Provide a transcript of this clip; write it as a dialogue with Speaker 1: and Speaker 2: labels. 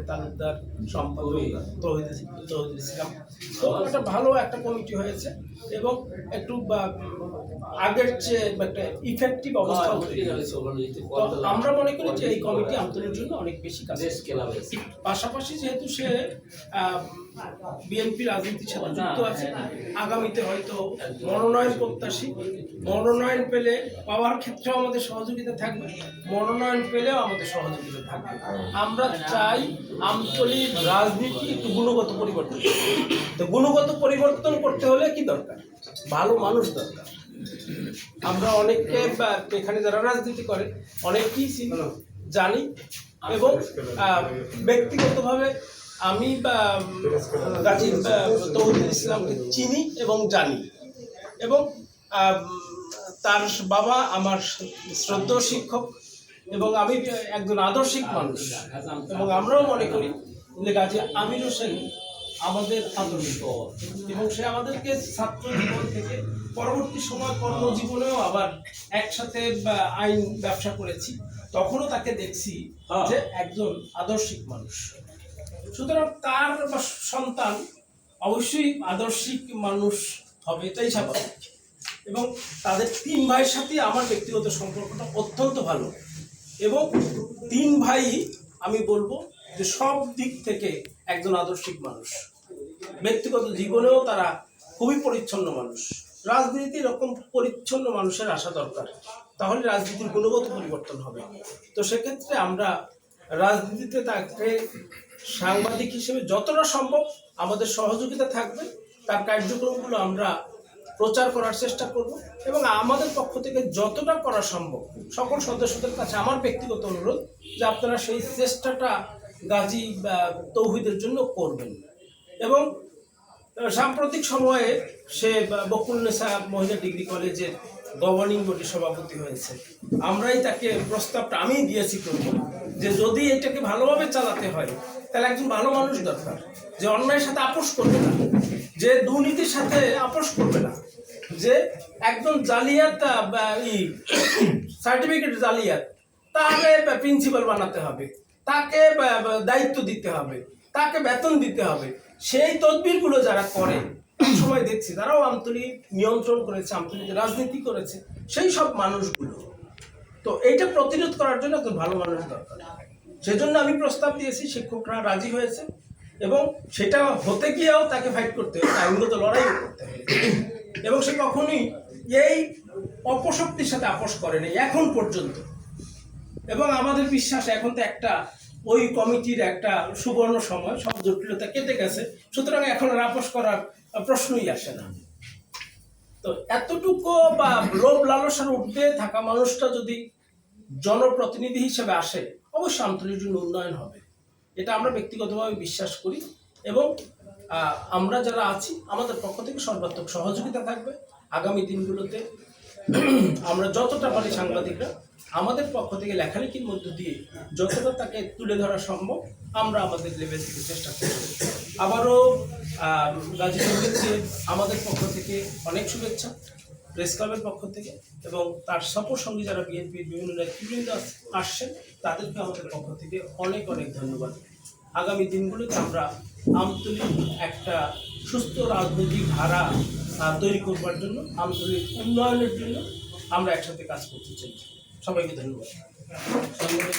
Speaker 1: আহমেদ তালুকদার সম্পাদক তৌহিদ তৌহিদুল ইসলাম তো একটা ভালো একটা কমিটি হয়েছে এবং একটু আগের চেয়ে একটা ইফেক্টিভ অবস্থা তো আমরা মনে করি যে এই কমিটি আমতলির জন্য অনেক বেশি কাজ পাশাপাশি যেহেতু সে বিএনপি রাজনীতির সাথে যুক্ত আছে আগামীতে হয়তো মনোনয়ন প্রত্যাশী মনোনয়ন পেলে পাওয়ার ক্ষেত্রেও আমাদের সহযোগিতা থাকবে মনোনয়ন পেলেও আমাদের সহযোগিতা থাকবে। আমরা চাই আমতলির রাজনীতি একটু গুণগত পরিবর্তন তো গুণগত পরিবর্তন করতে হলে কি দরকার? ভালো মানুষ দরকার। আমরা অনেককে এখানে যারা রাজনীতি করে অনেকেই জানি এবং ব্যক্তিগতভাবে আমি গাজী তৌহিদুল ইসলামকে চিনি এবং জানি। এবং তার বাবা আমার শ্রদ্ধেয় শিক্ষক এবং আমি একজন আদর্শিক মানুষ। এবং আমরাও মনে করি যে গাজী আমির হোসেন আমাদের আদর্শ। এবং সে আমাদেরকে ছাত্র জীবন থেকে পরবর্তী সময় কর্মজীবনেও আবার একসাথে আইন ব্যবসা করেছি। তখনও তাকে দেখছি যে একজন আদর্শিক মানুষ। সুতরাং তার সন্তান অবশ্যই আদর্শিক মানুষ হবে এটাই স্বাভাবিক। এবং তাদের তিন ভাইয়ের সাথে আমার ব্যক্তিগত সম্পর্কটা অত্যন্ত ভালো। এবং তিন ভাই আমি বলব যে সব দিক থেকে একজন আদর্শিক মানুষ। ব্যক্তিগত জীবনেও তারা খুবই পরিচ্ছন্ন মানুষ। রাজনীতি এরকম পরিচ্ছন্ন মানুষের আসা দরকার। তাহলে রাজনীতির গুণগত পরিবর্তন হবে। তো সেক্ষেত্রে আমরা রাজনীতিতে তাকে সাংবাদিক হিসেবে যতটা সম্ভব আমাদের সহযোগিতা থাকবে, তার কার্যক্রমগুলো আমরা প্রচার করার চেষ্টা করব এবং আমাদের পক্ষ থেকে যতটা করা সম্ভব, সকল সদস্যদের কাছে আমার ব্যক্তিগত অনুরোধ যে আপনারা সেই চেষ্টাটা গাজী তৌহিদের জন্য করবেন। এবং সাম্প্রতিক সময়ে সে বকুলনেসা মহিলা ডিগ্রি কলেজের গভর্নিং বডির সভাপতি হয়েছে। আমরাই তাকে প্রস্তাবটা আমি দিয়েছি প্রথম, যে যদি এটাকে ভালোভাবে চালাতে হয়, তাহলে একজন ভালো মানুষ দরকার, যে অন্যায়ের সাথে আপোষ করবে না, যে দুর্নীতির সাথে আপোষ করবে না, যে একজন জালিয়াত ই সার্টিফিকেট জালিয়াত, তাকে প্রিন্সিপাল বানাতে হবে, তাকে দায়িত্ব দিতে হবে। তাকে বেতন দিতে হবে। সেই তদবিরগুলো যারা করে সময় দেখছি তারাও আমতলিক নিয়ন্ত্রণ করেছে আমতলিক রাজনীতি করেছে, সেই সব মানুষগুলো। তো এইটা প্রতিরোধ করার জন্য একজন ভালো মানুষ দরকার। সেজন্য আমি প্রস্তাব দিয়েছি, শিক্ষকরা রাজি হয়েছে এবং সেটা হতে গিয়েও তাকে ফাইট করতে হবে আইনগত লড়াইও করতে হবে। এবং সে কখনোই এই অপশক্তির সাথে আপোষ করেনি এখন পর্যন্ত। এবং আমাদের বিশ্বাস এখন তো একটা ওই কমিটির একটা সুবর্ণ সময়, সব জটিলতা কেটে গেছে। সুতরাং এখন আপোষ করার প্রশ্নই আসে না। তো এতটুকু বা লোভ লালসার ঊর্ধ্বে থাকা মানুষটা যদি জনপ্রতিনিধি হিসেবে আসে, অবশ্যই আন্তর্জাতিক উন্নয়ন হবে। এটা আমরা ব্যক্তিগতভাবে বিশ্বাস করি এবং আমরা যারা আছি, আমাদের পক্ষ থেকে সর্বাত্মক সহযোগিতা থাকবে। আগামী দিনগুলোতে আমরা যতটা পারি সাংবাদিকরা, আমাদের পক্ষ থেকে লেখালেখির মধ্য দিয়ে যতটা তাকে তুলে ধরা সম্ভব, আমরা আমাদের লেভেল থেকে চেষ্টা করব। আবারও গাজী সঙ্গীতকে আমাদের পক্ষ থেকে অনেক শুভেচ্ছা প্রেস ক্লাবের পক্ষ থেকে এবং তার সফর সঙ্গে যারা বিএনপির বিভিন্ন নেতৃবৃন্দ আসছেন, তাদেরকে আমাদের পক্ষ থেকে অনেক অনেক ধন্যবাদ। আগামী দিনগুলোতে আমরা আমতলিক একটা সুস্থ রাজনৈতিক ধারা তৈরি করবার জন্য আঞ্চলিক উন্নয়নের জন্য আমরা একসাথে কাজ করতে চাই। সবাইকে ধন্যবাদ।